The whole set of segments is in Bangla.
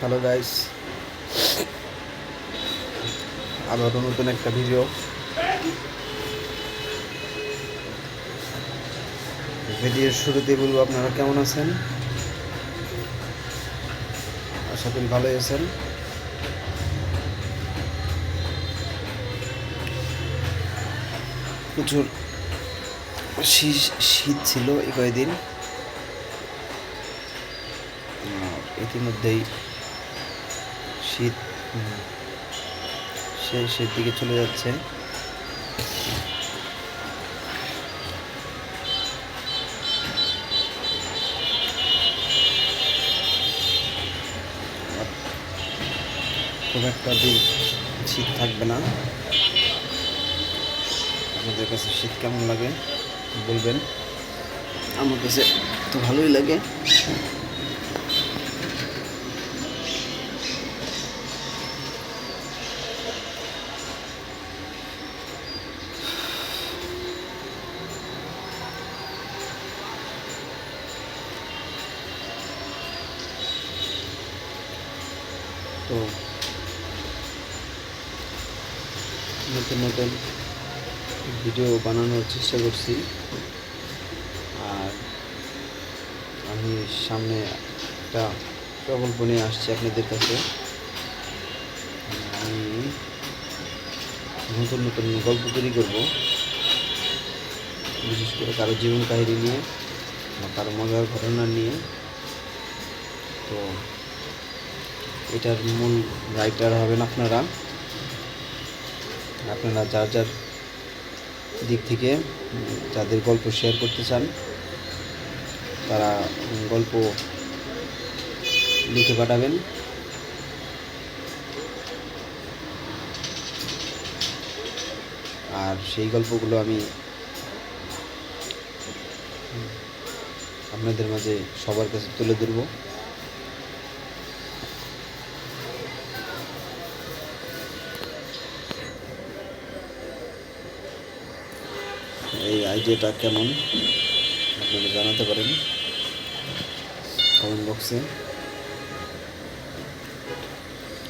হ্যালো গাইস আবারও নতুন একটা ভিডিও ভিডিওর শুরুতে বলব, আপনারা কেমন আছেন? আশা করি ভালোই আছেন। প্রচুর শীত ছিল এই কয়েকদিন ইতিমধ্যেই শীত শেষের দিকে চলে যাচ্ছে। খুব একটা দিন শীত থাকবে না। আপনাদের কাছে শীত কেমন লাগে বলবেন? আমার কাছে তো ভালোই লাগে। তো নতুন নতুন ভিডিও বানানোর চেষ্টা করছি। আর আমি সামনে একটা প্রকল্প নিয়ে আসছি আপনাদের কাছে। আমি নতুন নতুন গল্প তৈরি করব। বিশেষ করে কারও জীবন কাহিনী নিয়ে বা কারও মজার ঘটনা নিয়ে। তো এটার মূল রাইটার হবেন আপনারা। আপনারা যার যার দিক থেকে যাদের গল্প শেয়ার করতে চান, তারা গল্প লিখে পাঠাবেন। আর সেই গল্পগুলো আমি আপনাদের মাঝে সবার কাছে তুলে ধরবো। এই আইডিয়াটা কেমন? আপনারা জানাতে পারেন। কমেন্ট বক্সে।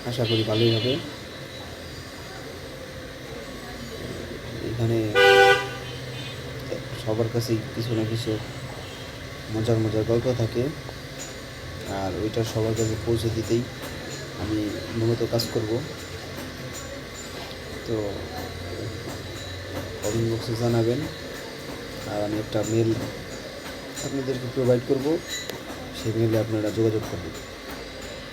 আশা করি ভালোই হবে। এখানে সবার কাছেই কিছু না কিছু মজার মজার গল্প থাকে। আর ওইটা সবার কাছে পৌঁছে দিতেই আমি মূলত কাজ করব। তো কমেন্ট বক্সে জানাবেন। আর আমি একটা মেল আপনাদেরকে প্রোভাইড করব। সেই মেলে আপনারা যোগাযোগ করবেন।